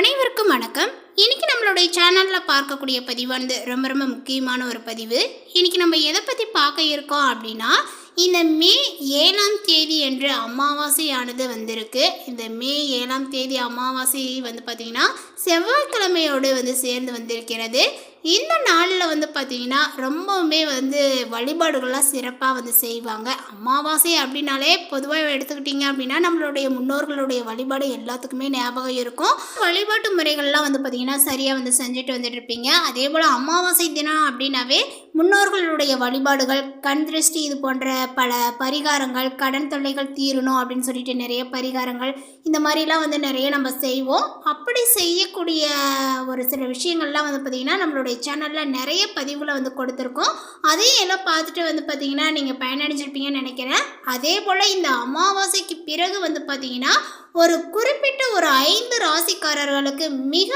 அனைவருக்கும் வணக்கம். இன்னைக்கு நம்மளுடைய சேனலில் பார்க்கக்கூடிய பதிவு வந்து ரொம்ப ரொம்ப முக்கியமான ஒரு பதிவு. இன்னைக்கு நம்ம எதை பற்றி பார்க்க இருக்கோம் அப்படின்னா இந்த மே ஏழாம் தேதி என்று அமாவாசையானது வந்திருக்கு. இந்த மே ஏழாம் தேதி அமாவாசை வந்து பார்த்திங்கன்னா செவ்வாய்க்கிழமையோடு வந்து சேர்ந்து வந்திருக்கிறது. இந்த நாளில் வந்து பார்த்திங்கன்னா ரொம்பவுமே வந்து வழிபாடுகள்லாம் சிறப்பாக வந்து செய்வாங்க. அமாவாசை அப்படின்னாலே பொதுவாக எடுத்துக்கிட்டிங்க அப்படின்னா நம்மளுடைய முன்னோர்களுடைய வழிபாடு எல்லாத்துக்குமே ஞாபகம் இருக்கும். வழிபாட்டு முறைகள்லாம் வந்து பார்த்திங்கன்னா சரியாக வந்து செஞ்சுட்டு வந்துட்டு இருப்பீங்க. அதே போல் அமாவாசை தினம் அப்படின்னாவே முன்னோர்களுடைய வழிபாடுகள் கண் திருஷ்டி இது போன்ற பல பரிகாரங்கள் கடன் தொல்லைகள் தீரணும் அப்படின்னு சொல்லிட்டு நிறைய பரிகாரங்கள் இந்த மாதிரிலாம் வந்து நிறைய நம்ம செய்வோம். அப்படி செய்யக்கூடிய ஒரு சில விஷயங்கள்லாம் வந்து பார்த்திங்கன்னா நம்மளுடைய சேனலில் நிறைய பதிவில் வந்து கொடுத்துருக்கோம். அதையும் எல்லாம் பார்த்துட்டு வந்து பார்த்திங்கன்னா நீங்கள் பயனடைஞ்சிருப்பீங்கன்னு நினைக்கிறேன். அதே போல் இந்த அமாவாசைக்கு பிறகு வந்து பார்த்திங்கன்னா ஒரு குறிப்பிட்ட ஒரு ஐந்து ராசிக்காரர்களுக்கு மிக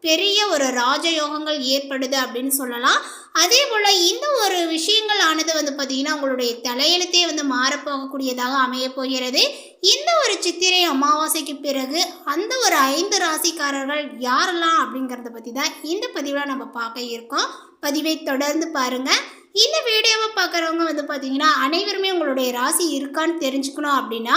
பெரிய ஒரு ராஜயோகங்கள் ஏற்படுது அப்படின்னு சொல்லலாம். அதே போல் இந்த ஒரு விஷயங்கள் ஆனது வந்து பார்த்திங்கன்னா உங்களுடைய தலையெழுத்தே வந்து மாறப்போகக்கூடியதாக அமைய போகிறது. இந்த ஒரு சித்திரை அமாவாசைக்கு பிறகு அந்த ஒரு ஐந்து ராசிக்காரர்கள் யாரெல்லாம் அப்படிங்கிறத பற்றி தான் இந்த பதிவில் நம்ம பார்க்க இருக்கோம். பதிவை தொடர்ந்து பாருங்கள் இந்த வீடியோவை பார்க்குறவங்க வந்து பார்த்தீங்கன்னா அனைவருமே உங்களுடைய ராசி இருக்கான்னு தெரிஞ்சுக்கணும் அப்படின்னா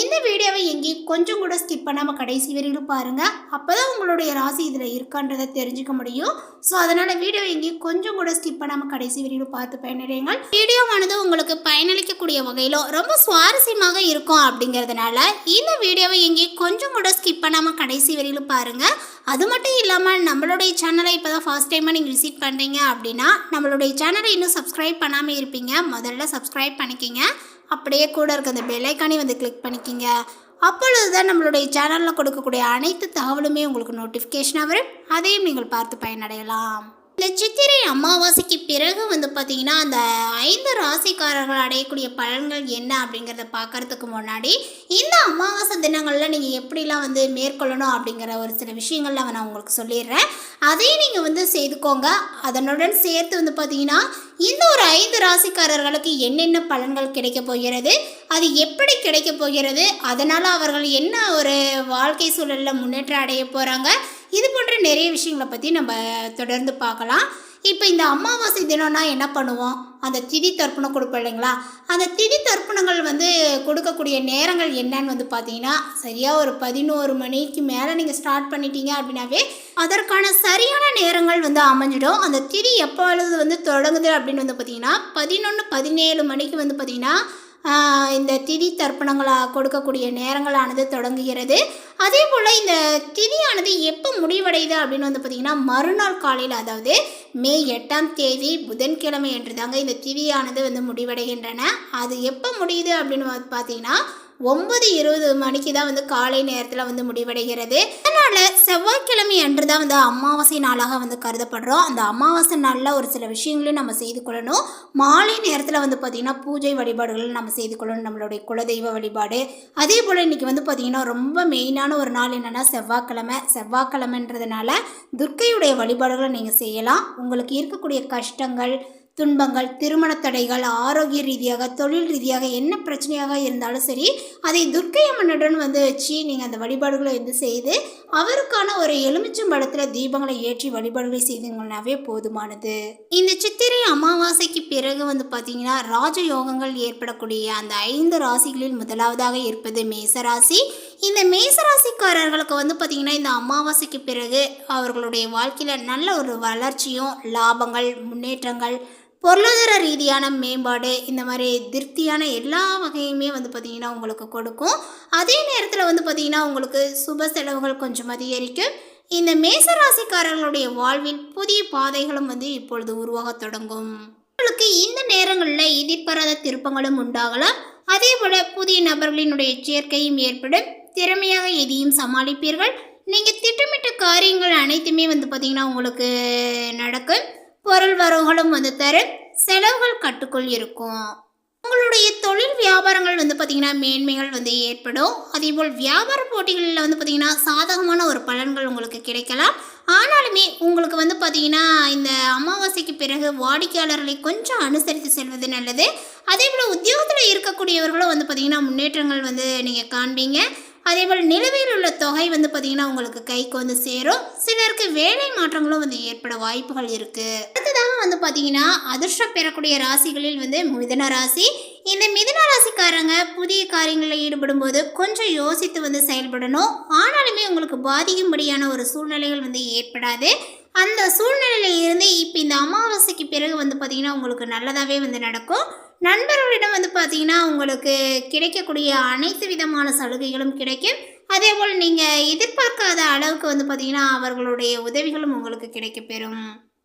இந்த வீடியோவை எங்கேயும் கொஞ்சம் கூட ஸ்கிப் பண்ணாமல் கடைசி வரையிலும் பாருங்கள் அப்போ தான் உங்களுடைய ராசி இதில் இருக்கான்றதை தெரிஞ்சுக்க முடியும். ஸோ அதனால் வீடியோ எங்கேயும் கொஞ்சம் கூட ஸ்கிப் பண்ணாமல் கடைசி வரையிலும் பார்த்து பயனடையுங்கள். வீடியோவானது உங்களுக்கு பயனளிக்கக்கூடிய வகையிலோ ரொம்ப சுவாரஸ்யமாக இருக்கும் அப்படிங்கிறதுனால இந்த வீடியோவை எங்கேயும் கொஞ்சம் கூட ஸ்கிப் பண்ணாமல் கடைசி வரையிலும் பாருங்கள் அது மட்டும் இல்லாமல் நம்மளுடைய சேனலை இப்போ தான் ஃபர்ஸ்ட் டைமாக நீங்கள் விசிட் பண்ணுறீங்க அப்படின்னா நம்மளுடைய சேனலை இன்னும் சப்ஸ்கிரைப் பண்ணாமல் இருப்பீங்க. முதல்ல சப்ஸ்கிரைப் பண்ணிக்கிங்க. அப்படியே கூட இருக்க அந்த பெல்லைக்கானே வந்து கிளிக் பண்ணிக்கிங்க. அப்பொழுது தான் நம்மளுடைய சேனலில் கொடுக்கக்கூடிய அனைத்து தகவலுமே உங்களுக்கு நோட்டிஃபிகேஷனாக வரும். அதையும் நீங்கள் பார்த்து பயனடையலாம். இந்த சித்திரை அமாவாசைக்கு பிறகு வந்து பார்த்தீங்கன்னா அந்த ஐந்து ராசிக்காரர்கள் அடையக்கூடிய பலன்கள் என்ன அப்படிங்கிறத பார்க்கறதுக்கு முன்னாடி இந்த அமாவாசை தினங்களில் நீங்கள் எப்படிலாம் வந்து மேற்கொள்ளணும் அப்படிங்கிற ஒரு சில விஷயங்கள்லாம் நான் உங்களுக்கு சொல்லிடுறேன். அதையும் நீங்கள் வந்து செய்துக்கோங்க. அதனுடன் சேர்த்து வந்து பார்த்தீங்கன்னா இந்த ஒரு ஐந்து ராசிக்காரர்களுக்கு என்னென்ன பலன்கள் கிடைக்க போகிறது அது எப்படி கிடைக்க போகிறது அதனால் அவர்கள் என்ன ஒரு வாழ்க்கை சூழலில் முன்னேற்றம் அடைய போகிறாங்க இது போன்ற நிறைய விஷயங்களை பற்றி நம்ம தொடர்ந்து பார்க்கலாம். இப்போ இந்த அமாவாசை தினம்னா என்ன பண்ணுவோம்? அந்த திதி தர்ப்பணம் கொடுப்போம் இல்லைங்களா? அந்த திதி தர்ப்பணங்கள் வந்து கொடுக்கக்கூடிய நேரங்கள் என்னன்னு வந்து பார்த்தீங்கன்னா சரியாக ஒரு பதினோரு மணிக்கு மேலே நீங்கள் ஸ்டார்ட் பண்ணிட்டீங்க அப்படின்னாவே அதற்கான சரியான நேரங்கள் வந்து அமைஞ்சிடும். அந்த திதி எப்பொழுது வந்து தொடங்குது அப்படின்னு வந்து பார்த்தீங்கன்னா பதினொன்று பதினேழு மணிக்கு வந்து பார்த்தீங்கன்னா இந்த திதி தர்ப்பணங்களாக கொடுக்கக்கூடிய நேரங்களானது தொடங்குகிறது. அதே போல் இந்த திதியானது எப்போ முடிவடையுது அப்படின்னு வந்து பார்த்திங்கன்னா மறுநாள் காலையில் அதாவது மே எட்டாம் தேதி புதன்கிழமை என்று தாங்க இந்த திதியானது வந்து முடிவடைகின்றன. அது எப்போ முடியுது அப்படின்னு பார்த்தீங்கன்னா ஒம்பது இருபது மணிக்கு தான் வந்து காலை நேரத்தில் வந்து முடிவடைகிறது. செவ்வாய்க்கிழமை அன்று தான் வந்து அமாவாசை நாளாக வந்து கருதப்படுறோம். அந்த அமாவாசை நாளில் ஒரு சில விஷயங்களையும் நம்ம செய்து கொள்ளணும். மாலை நேரத்தில் வந்து பார்த்திங்கன்னா பூஜை வழிபாடுகள் நம்ம செய்து கொள்ளணும். நம்மளுடைய குலதெய்வ வழிபாடு. அதே போல் இன்றைக்கி வந்து பார்த்திங்கன்னா ரொம்ப மெயினான ஒரு நாள் என்னென்னா செவ்வாய்க்கிழமை. செவ்வாய்க்கிழமைன்றதுனால துர்க்கையுடைய வழிபாடுகளை நீங்கள் செய்யலாம். உங்களுக்கு இருக்கக்கூடிய கஷ்டங்கள் துன்பங்கள் திருமண தடைகள் ஆரோக்கிய ரீதியாக தொழில் ரீதியாக என்ன பிரச்சனையாக இருந்தாலும் சரி அதை துர்க்கை அம்மனுடன் வந்து வச்சு நீங்கள் அந்த வழிபாடுகளை வந்து செய்து அவருக்கான ஒரு எலுமிச்சம் படத்தில் தீபங்களை ஏற்றி வழிபாடுகளை செய்தீங்கன்னாவே போதுமானது. இந்த சித்திரை அமாவாசைக்கு பிறகு வந்து பார்த்தீங்கன்னா ராஜயோகங்கள் ஏற்படக்கூடிய அந்த ஐந்து ராசிகளில் முதலாவதாக இருப்பது மேசராசி. இந்த மேசராசிக்காரர்களுக்கு வந்து பார்த்திங்கன்னா இந்த அமாவாசைக்கு பிறகு அவர்களுடைய வாழ்க்கையில் நல்ல ஒரு வளர்ச்சியும் லாபங்கள் முன்னேற்றங்கள் பொருளாதார ரீதியான மேம்பாடு இந்த மாதிரி திருப்தியான எல்லா வகையுமே வந்து பார்த்திங்கன்னா உங்களுக்கு கொடுக்கும். அதே நேரத்தில் வந்து பார்த்திங்கன்னா உங்களுக்கு சுப செலவுகள் கொஞ்சம் அதிகரிக்கும். இந்த மேசராசிக்காரர்களுடைய வாழ்வில் புதிய பாதைகளும் வந்து இப்பொழுது உருவாகத் தொடங்கும். உங்களுக்கு இந்த நேரங்களில் எதிர்பாராத திருப்பங்களும் உண்டாகலாம். அதே போல் புதிய நபர்களினுடைய சேர்க்கையும் ஏற்படும். திறமையாக எதையும் சமாளிப்பீர்கள். நீங்கள் திட்டமிட்ட காரியங்கள் அனைத்துமே வந்து பார்த்திங்கன்னா உங்களுக்கு நடக்கும். பொருள் வரவுகளும் வந்து தரும் செலவுகள் கட்டுக்குள் இருக்கும். உங்களுடைய தொழில் வியாபாரங்கள் வந்து பார்த்திங்கன்னா மேன்மைகள் வந்து ஏற்படும். அதேபோல் வியாபார போட்டிகளில் வந்து பார்த்திங்கன்னா சாதகமான ஒரு பலன்கள் உங்களுக்கு கிடைக்கலாம். ஆனாலுமே உங்களுக்கு வந்து பார்த்திங்கன்னா இந்த அமாவாசைக்கு பிறகு வாடிக்கையாளர்களை கொஞ்சம் அனுசரித்து செல்வது நல்லது. அதே போல் உத்தியோகத்தில் இருக்கக்கூடியவர்களும் வந்து பார்த்திங்கன்னா முன்னேற்றங்கள் வந்து நீங்கள் காண்பீங்க. அதேபோல் நிலுவையில் உள்ள தொகை வந்து பார்த்தீங்கன்னா உங்களுக்கு கைக்கு வந்து சேரும். சிலருக்கு வேலை மாற்றங்களும் வந்து ஏற்பட வாய்ப்புகள் இருக்குது அடுத்ததாக வந்து பார்த்தீங்கன்னா அதிர்ஷ்டம் பெறக்கூடிய ராசிகளில் வந்து மிதன ராசி. இந்த மிதன ராசிக்காரங்க புதிய காரியங்களில் ஈடுபடும் போது கொஞ்சம் யோசித்து வந்து செயல்படணும். ஆனாலுமே உங்களுக்கு பாதிக்கும்படியான ஒரு சூழ்நிலைகள் வந்து ஏற்படாது. அந்த சூழ்நிலையில இருந்து இப்போ இந்த அமாவாசைக்கு பிறகு வந்து பார்த்தீங்கன்னா உங்களுக்கு நல்லதாகவே வந்து நடக்கும். நண்பர்களிடம் வந்து பார்த்தீங்கன்னா உங்களுக்கு கிடைக்கக்கூடிய அனைத்து விதமான சலுகைகளும் கிடைக்கும். அதே போல் நீங்கள் எதிர்பார்க்காத அளவுக்கு வந்து பார்த்தீங்கன்னா அவர்களுடைய உதவிகளும் உங்களுக்கு கிடைக்கப்பெறும்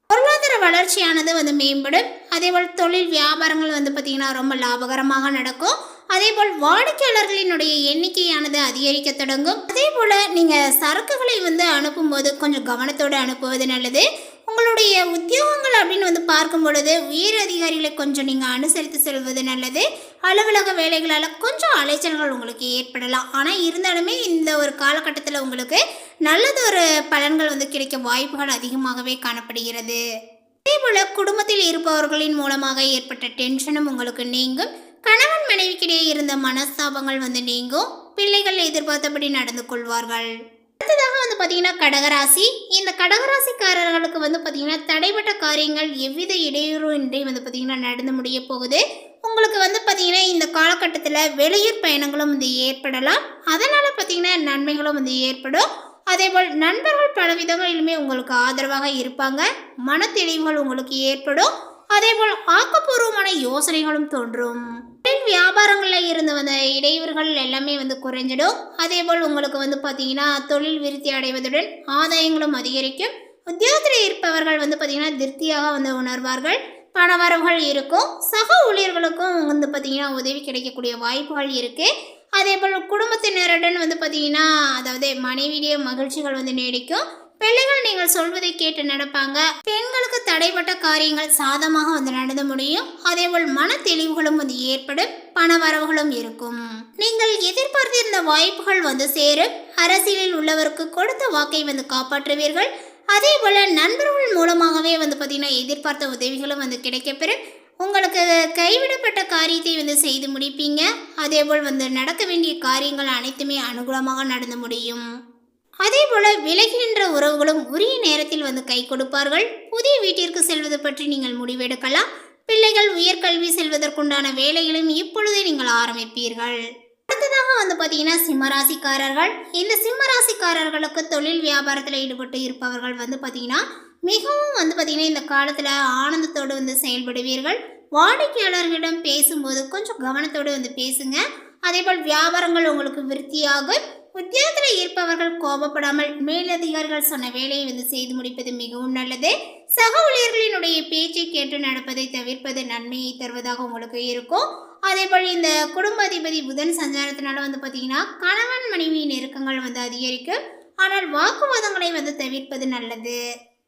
பொருளாதார வளர்ச்சியானது வந்து மேம்படும். அதே போல் தொழில் வியாபாரங்கள் வந்து பார்த்திங்கன்னா ரொம்ப லாபகரமாக நடக்கும். அதேபோல் வாடிக்கையாளர்களினுடைய எண்ணிக்கையானது அதிகரிக்க தொடங்கும். அதே போல் நீங்கள் சரக்குகளை வந்து அனுப்பும்போது கொஞ்சம் கவனத்தோடு அனுப்புவது நல்லது. உங்களுடைய உத்தியோகங்கள் அப்படின்னு வந்து பார்க்கும் பொழுது உயர் அதிகாரிகளை கொஞ்சம் நீங்கள் அனுசரித்து செல்வது நல்லது. அலுவலக வேலைகளால் கொஞ்சம் அலைச்சல்கள் உங்களுக்கு ஏற்படலாம். ஆனால் இருந்தாலுமே இந்த ஒரு காலகட்டத்தில் உங்களுக்கு நல்லதொரு பலன்கள் வந்து கிடைக்க வாய்ப்புகள் அதிகமாகவே காணப்படுகிறது. அதேபோல் குடும்பத்தில் இருப்பவர்களின் மூலமாக ஏற்பட்ட டென்ஷனும் உங்களுக்கு நீங்கும். கணவன் மனைவிக்கிடையே இருந்த மனஸ்தாபங்கள் வந்து நீங்கும். பிள்ளைகள் எதிர்பார்த்தபடி நடந்து கொள்வார்கள். அடுத்ததாக வந்து பார்த்தீங்கன்னா கடகராசி. இந்த கடகராசிக்காரர்களுக்கு வந்து பார்த்தீங்கன்னா தடைப்பட்ட காரியங்கள் எவ்வித இடையூறும் இன்றி வந்து பார்த்தீங்கன்னா நடந்து முடிய போகுது. உங்களுக்கு வந்து பார்த்தீங்கன்னா இந்த காலகட்டத்தில் வெளியூர் பயணங்களும் வந்து ஏற்படலாம். அதனால் பார்த்தீங்கன்னா நன்மைகளும் வந்து ஏற்படும். அதேபோல் நண்பர்கள் பல விதங்களிலுமே உங்களுக்கு ஆதரவாக இருப்பாங்க. மன தெளிவுகள் உங்களுக்கு ஏற்படும். அதேபோல் ஆக்கப்பூர்வமான யோசனைகளும் தோன்றும். வியாபாரங்களில் இருந்து வந்த இடையூறுகள் எல்லாமே வந்து குறைஞ்சிடும். அதே போல் உங்களுக்கு வந்து பார்த்தீங்கன்னா தொழில் விருத்தி அடைவதுடன் ஆதாயங்களும் அதிகரிக்கும். உத்தியோகத்தில் இருப்பவர்கள் வந்து பார்த்தீங்கன்னா திருப்தியாக வந்து உணர்வார்கள். பணவரவுகள் இருக்கும். சக ஊழியர்களுக்கும் வந்து பார்த்தீங்கன்னா உதவி கிடைக்கக்கூடிய வாய்ப்புகள் இருக்குது அதே போல் குடும்பத்தினருடன் வந்து பார்த்தீங்கன்னா அதாவது மனைவியுடைய மகிழ்ச்சிகள் வந்து நீடிக்கும். பிள்ளைகள் நீங்கள் சொல்வதை கேட்டு நடப்பாங்க. பெண்களுக்கு தடைப்பட்ட காரியங்கள் சாதமாக வந்து நடந்து முடியும். அதேபோல் மன தெளிவுகளும் வந்து ஏற்படும். பண வரவுகளும் இருக்கும். நீங்கள் எதிர்பார்த்திருந்த வாய்ப்புகள் வந்து சேரும். அரசியலில் உள்ளவருக்கு கொடுத்த வாக்கை வந்து காப்பாற்றுவீர்கள். அதே போல் நண்பர்கள் மூலமாகவே வந்து பார்த்தீங்கன்னா எதிர்பார்த்த உதவிகளும் வந்து கிடைக்கப்பெறும். உங்களுக்கு கைவிடப்பட்ட காரியத்தை வந்து செய்து முடிப்பீங்க. அதேபோல் வந்து நடக்க வேண்டிய காரியங்கள் அனைத்துமே அனுகூலமாக நடந்து முடியும். அதே போல விலகின்ற உறவுகளும் உரிய நேரத்தில் வந்து கை கொடுப்பார்கள். புதிய வீட்டிற்கு செல்வது பற்றி நீங்கள் முடிவெடுக்கலாம். பிள்ளைகள் உயர்கல்வி செல்வதற்குண்டான வேலைகளையும் இப்பொழுதே நீங்கள் ஆரம்பிப்பீர்கள். அடுத்ததாக வந்து பார்த்தீங்கன்னா சிம்மராசிக்காரர்கள். இந்த சிம்மராசிக்காரர்களுக்கு தொழில் வியாபாரத்தில் ஈடுபட்டு இருப்பவர்கள் வந்து பார்த்தீங்கன்னா மிகவும் வந்து பார்த்தீங்கன்னா இந்த காலத்தில் ஆனந்தத்தோடு வந்து செயல்படுவீர்கள். வாடிக்கையாளர்களிடம் பேசும்போது கொஞ்சம் கவனத்தோடு வந்து பேசுங்க. அதேபோல் வியாபாரங்கள் உங்களுக்கு விருத்தியாகும். உத்தியோகத்தில் இருப்பவர்கள் கோபப்படாமல் மேலதிகாரிகள் சொன்ன வேலையை வந்து செய்து முடிப்பது மிகவும் நல்லது. சக ஊழியர்களினுடைய பேச்சை கேட்டு நடப்பதை தவிர்ப்பது நன்மையை தருவதாக உங்களுக்கு இருக்கும். அதே போல் இந்த குடும்ப அதிபதி புதன் சஞ்சாரத்தினால வந்து பார்த்தீங்கன்னா கணவன் மனைவி நெருக்கங்கள் வந்து அதிகரிக்கும். ஆனால் வாக்குவாதங்களை வந்து தவிர்ப்பது நல்லது.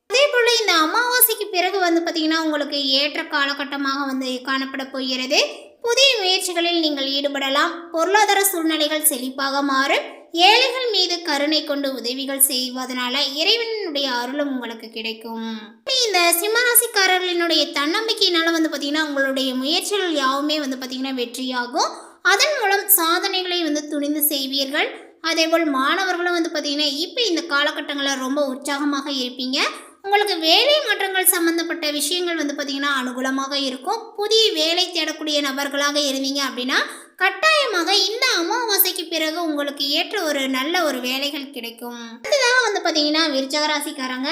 அதே போல் இந்த அமாவாசைக்கு பிறகு வந்து பார்த்தீங்கன்னா உங்களுக்கு ஏற்ற காலகட்டமாக வந்து காணப்பட போகிறது. புதிய முயற்சிகளில் நீங்கள் ஈடுபடலாம். பொருளாதார சூழ்நிலைகள் செழிப்பாக மாறும். ஏழைகள் மீது கருணை கொண்டு உதவிகள் செய்வதனால இறைவனுடைய அருளும் உங்களுக்கு கிடைக்கும். இந்த சிம்மராசிக்காரர்களினுடைய தன்னம்பிக்கையினால வந்து பார்த்தீங்கன்னா உங்களுடைய முயற்சிகள் யாவுமே வந்து பார்த்தீங்கன்னா வெற்றியாகும். அதன் மூலம் சாதனைகளை வந்து துணிந்து செய்வீர்கள். அதேபோல் மாணவர்களும் வந்து பார்த்தீங்கன்னா இப்போ இந்த காலகட்டங்களில் ரொம்ப உற்சாகமாக இருப்பீங்க. உங்களுக்கு வேலை மாற்றங்கள் சம்மந்தப்பட்ட விஷயங்கள் வந்து பார்த்தீங்கன்னா அனுகூலமாக இருக்கும். புதிய வேலை தேடக்கூடிய நபர்களாக இருந்தீங்க அப்படின்னா கட்டாய நிச்சயமாக இந்த அமாவாசைக்கு பிறகு உங்களுக்கு ஏற்ற ஒரு நல்ல ஒரு வேலைகள் கிடைக்கும். அடுத்ததாக வந்து பார்த்தீங்கன்னா விருச்சகராசிக்காரங்க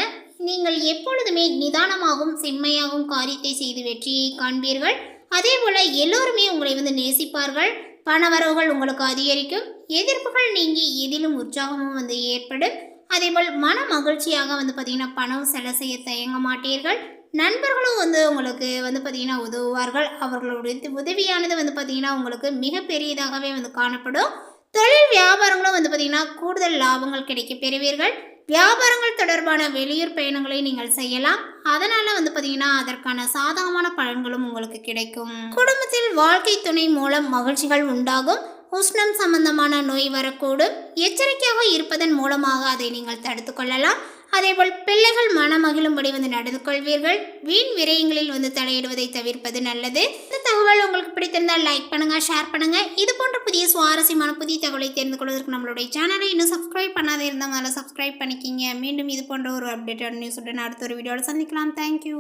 நீங்கள் எப்பொழுதுமே நிதானமாகவும் செம்மையாகவும் காரியத்தை செய்து வெற்றியை காண்பீர்கள். அதே போல் எல்லோருமே உங்களை வந்து நேசிப்பார்கள். பணவரவுகள் உங்களுக்கு அதிகரிக்கும். எதிர்ப்புகள் நீங்கி எதிலும் உற்சாகமும் வந்து ஏற்படும். அதேபோல் மன மகிழ்ச்சியாக வந்து பார்த்தீங்கன்னா பணம் செலவு செய்ய தயங்க மாட்டீர்கள். நண்பர்களும் வந்து உங்களுக்கு வந்து பார்த்திங்கன்னா உதவுவார்கள். அவர்களுடைய உதவியானது வந்து பார்த்தீங்கன்னா உங்களுக்கு மிகப்பெரியதாகவே வந்து காணப்படும். தொழில் வியாபாரங்களும் வந்து பார்த்திங்கன்னா கூடுதல் லாபங்கள் கிடைக்க பெறுவீர்கள். வியாபாரங்கள் தொடர்பான வெளியூர் பயணங்களை நீங்கள் செய்யலாம். அதனால வந்து பார்த்தீங்கன்னா அதற்கான சாதகமான பலன்களும் உங்களுக்கு கிடைக்கும். குடும்பத்தில் வாழ்க்கை துணை மூலம் மகிழ்ச்சிகள் உண்டாகும். உஷ்ணம் சம்பந்தமான நோய் வரக்கூடும். எச்சரிக்கையாக இருப்பதன் மூலமாக அதை நீங்கள் தடுத்து கொள்ளலாம். அதேபோல் பிள்ளைகள் மனமகிழும்படி வந்து நடந்து கொள்வீர்கள். வீண் விரயங்களில் வந்து தலையிடுவதை தவிர்ப்பது நல்லது. இந்த தகவல் உங்களுக்கு பிடித்திருந்தால் லைக் பண்ணுங்க ஷேர் பண்ணுங்க. இது போன்ற புதிய சுவாரஸ்யமான புதிய தகவலை தெரிந்து கொள்வதற்கு நம்மளுடைய சேனலை இன்னும் சப்ஸ்கிரைப் பண்ணாத இருந்தால் முதல்ல சப்ஸ்கிரைப் பண்ணிக்கிங்க. மீண்டும் இது போன்ற ஒரு அப்டேட்டட் நியூஸ் உடன் அடுத்த ஒரு வீடியோவில் சந்திக்கலாம். தேங்க்யூ